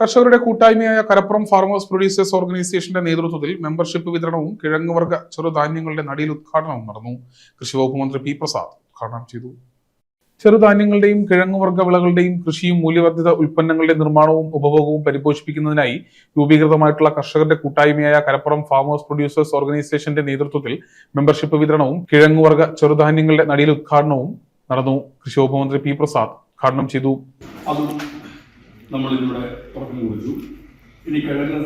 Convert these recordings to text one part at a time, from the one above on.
കർഷകരുടെ കൂട്ടായ്മയായ Karappuram farmers producers ഓർഗനൈസേഷന്റെ നേതൃത്വത്തിൽ മെമ്പർഷിപ്പ് വിതരണവും കിഴങ്ങുവർഗ ചെറുധാന്യങ്ങളുടെ നടിയിൽ ഉദ്ഘാടനവും നടന്നു. കൃഷിവകുപ്പ് മന്ത്രി പി പ്രസാദ് ഉദ്ഘാടനം ചെയ്തു. ചെറുധാന്യങ്ങളുടെയും കിഴങ്ങുവർഗ വിളകളുടെയും കൃഷിയും മൂല്യവർദ്ധിത ഉൽപ്പന്നങ്ങളുടെ നിർമ്മാണവും ഉപഭോഗവും പരിപോഷിപ്പിക്കുന്നതിനായി രൂപീകൃതമായിട്ടുള്ള കർഷകരുടെ കൂട്ടായ്മയായ കരപ്പുറം ഫാമേഴ്സ് പ്രൊഡ്യൂസേഴ്സ് ഓർഗനൈസേഷന്റെ നേതൃത്വത്തിൽ മെമ്പർഷിപ്പ് വിതരണവും കിഴങ്ങുവർഗ ചെറുധാന്യങ്ങളുടെ നടിയിൽ ഉദ്ഘാടനവും നടന്നു. കൃഷി വകുപ്പ് മന്ത്രി പി പ്രസാദ് ഉദ്ഘാടനം ചെയ്തു. നമ്മളിതിവിടെ തുടക്കം കുറിച്ചു. ഇനി കിഴങ്ങ്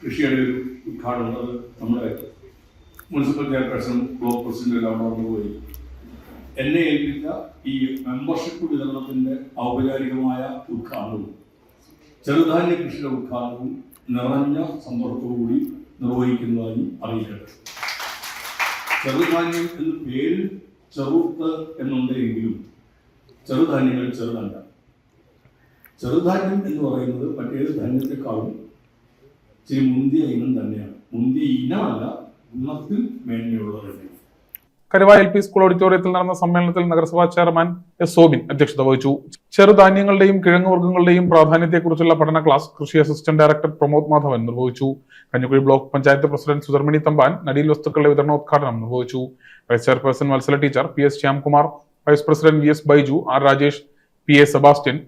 കൃഷിയുടെ ഒരു ഉദ്ഘാടനം. അത് നമ്മുടെ മുനിസിപ്പൽ ചെയർപേഴ്സൺ ബ്ലോക്ക് പ്രസിഡന്റ് എല്ലാം അവിടെ പോയി. എന്നെ ഏൽപ്പിച്ച ഈ മെമ്പർഷിപ്പ് വിതരണത്തിന്റെ ഔപചാരികമായ ഉദ്ഘാടനവും ചെറുധാന്യ കൃഷിയുടെ ഉദ്ഘാടനവും നിറഞ്ഞ സന്തോഷത്തോടുകൂടി നിർവഹിക്കുന്നതായി അറിയിക്കട്ടെ ചെറുധാന്യം എന്ന് പേരിൽ ചെറുത്ത് എന്നുണ്ടെങ്കിലും ചെറുധാന്യങ്ങൾ ചെറുതല്ല. ചെറുധാന്യം എന്ന് പറയുന്നത് മറ്റേത് ധാന്യത്തെക്കാളും ഇച്ചിരി മുന്തിയ ഇനം തന്നെയാണ്. മുന്തിയ ഇനമല്ല ഗുണത്തിൽ മേന്മയുള്ളത് തന്നെയാണ്. കരുവായ എൽ പി സ്കൂൾ ഓഡിറ്റോറിയത്തിൽ നടന്ന സമ്മേളനത്തിൽ നഗരസഭാ ചെയർമാൻ എസ് സോബിൻ അധ്യക്ഷത വഹിച്ചു. ചെറുധാന്യങ്ങളുടെയും കിഴങ്ങുവർഗങ്ങളുടെയും പ്രാധാന്യത്തെക്കുറിച്ചുള്ള പഠന ക്ലാസ് കൃഷി അസിസ്റ്റന്റ് ഡയറക്ടർ പ്രമോദ് മാധവൻ നിർവഹിച്ചു. കഞ്ഞിക്കുഴി ബ്ലോക്ക് പഞ്ചായത്ത് പ്രസിഡന്റ് സുധർമണി തമ്പാൻ നടീൽ വസ്തുക്കളുടെ വിതരണോദ്ഘാടനം നിർവഹിച്ചു. Vice chairperson Mathsara teacher P S Shyamkumar vice president V S Baiju R Rajesh P A Sebastian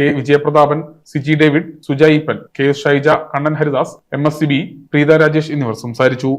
K. Vijayaprathapan Siji David Sujayippan K. Shaija Kannan Haridas M. S. C. B Preetha Rajesh എന്നിവർ സംസാരിച്ചു.